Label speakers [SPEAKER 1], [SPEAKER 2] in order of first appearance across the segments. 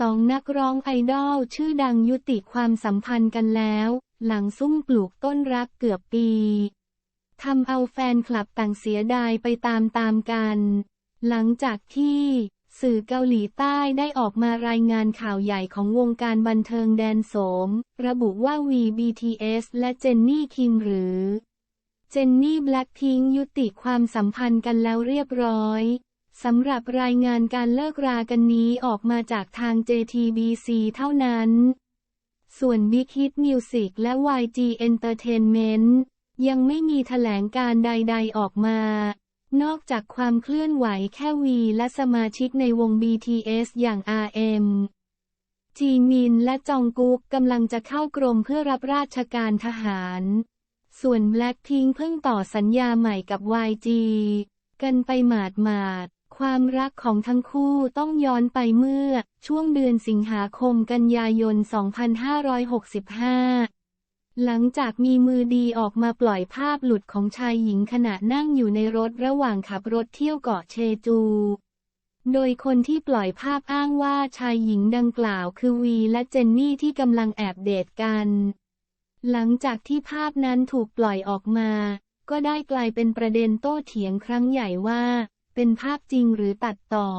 [SPEAKER 1] สองนักร้องไอดอลชื่อดังยุติความสัมพันธ์กันแล้ว หลังซุ่มปลูกต้นรักเกือบปีทำเอาแฟนคลับต่างเสียดายไปตามๆกัน หลังจากที่สื่อเกาหลีใต้ได้ออกมารายงานข่าวใหญ่ของวงการบันเทิงแดนโสม ระบุว่าวี BTS และเจนนี่คิงหรือ เจนนี่แบล็คพิงยุติความสัมพันธ์กันแล้วเรียบร้อย สำหรับรายงานการเลิกรากันนี้ออกมาจากทาง JTBC เท่านั้น ส่วน Big Hit Music และ YG Entertainment ยังไม่มีแถลงการใดๆออกมา นอกจากความเคลื่อนไหวแค่วีและสมาชิกในวง BTS อย่าง RM จีมินและจองกุ๊กกำลังจะเข้ากรมเพื่อรับราชการทหาร ส่วน Blackpink เพิ่งต่อสัญญาใหม่กับ YG กันไปหมาดหมาด ความรักของทั้งคู่ต้องย้อนไปเมื่อ ช่วงเดือนสิงหาคมกันยายน 2565 หลังจากมีมือดีออกมาปล่อยภาพหลุดของชายหญิงขณะนั่งอยู่ในรถระหว่างขับรถเที่ยวเกาะเชจู โดยคนที่ปล่อยภาพอ้างว่าชายหญิงดังกล่าวคือวีและเจนนี่ที่กำลังแอบเดทกัน หลังจากที่ภาพนั้นถูกปล่อยออกมา ก็ได้กลายเป็นประเด็นโต้เถียงครั้งใหญ่ว่า เป็นภาพจริงหรือตัดต่อ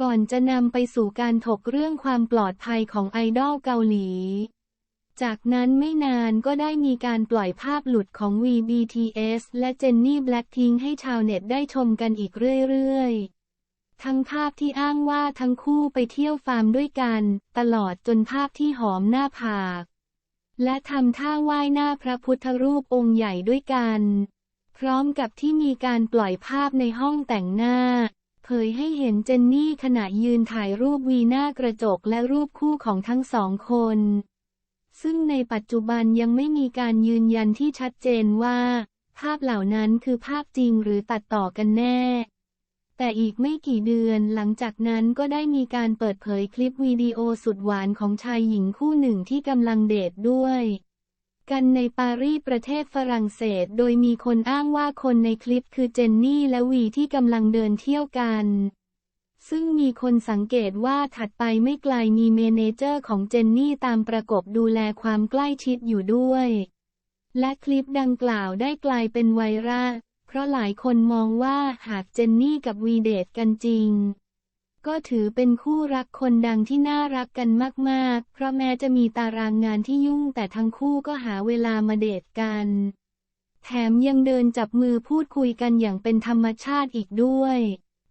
[SPEAKER 1] ก่อนจะนำไปสู่การถกเรื่องความปลอดภัยของไอดอลเกาหลี จากนั้นไม่นานก็ได้มีการปล่อยภาพหลุดของ VBTS และเจนนี่แบล็กทิงให้ชาวเน็ตได้ชมกันอีกเรื่อยๆทั้งภาพที่อ้างว่าทั้งคู่ไปเที่ยวฟาร์มด้วยกัน ตลอดจนภาพที่หอมหน้าผาก และทำท่าไหว้หน้าพระพุทธรูปองค์ใหญ่ด้วยกัน พร้อมกับที่มีการปล่อยภาพในห้องแต่งหน้า เผยให้เห็นเจนนี่ขณะยืนถ่ายรูปวีหน้ากระจกและรูปคู่ของทั้งสองคน ซึ่งในปัจจุบันยังไม่มีการยืนยันที่ชัดเจนว่า ภาพเหล่านั้นคือภาพจริงหรือตัดต่อกันแน่ แต่อีกไม่กี่เดือนหลังจากนั้นก็ได้มีการเปิดเผยคลิปวิดีโอสุดหวานของชายหญิงคู่หนึ่งที่กำลังเดทด้วย กันในปารีสประเทศฝรั่งเศส โดยมีคนอ้างว่าคนในคลิปคือเจนนี่และวีที่กำลังเดินเที่ยวกัน ซึ่งมีคนสังเกตว่าถัดไปไม่ไกลมีเมเนเจอร์ของเจนนี่ตามประกบดูแลความใกล้ชิดอยู่ด้วย และคลิปดังกล่าวได้กลายเป็นไวรัลเพราะหลายคนมองว่าหากเจนนี่กับวีเดทกันจริง ก็ถือเป็นคู่รักคนดังที่น่ารักกันมาก ๆ เพราะแม้จะมีตารางงานที่ยุ่งแต่ทั้งคู่ก็หาเวลามาเดทกัน แถมยังเดินจับมือพูดคุยกันอย่างเป็นธรรมชาติอีกด้วย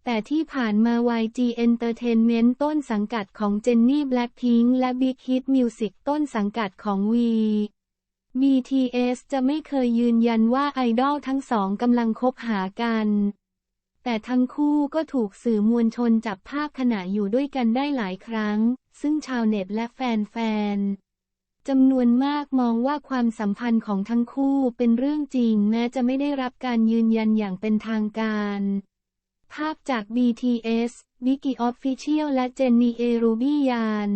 [SPEAKER 1] แต่ที่ผ่านมา YG Entertainment ต้นสังกัดของเจนนี่ Blackpink และ Big Hit Music ต้นสังกัดของ V BTS จะไม่เคยยืนยันว่าไอดอลทั้งสองกำลังคบหากัน แต่ทั้งคู่ก็ถูกสื่อมวลชนจับภาพขณะอยู่ด้วยกันได้หลายครั้ง ซึ่งชาวเน็ตและแฟนๆจำนวนมากมองว่าความสัมพันธ์ของทั้งคู่เป็นเรื่องจริงแม้จะไม่ได้รับการยืนยันอย่างเป็นทางการ ภาพจาก BTS บิกิออฟฟิเชียลและเจนนี่เอรูบี้ยาน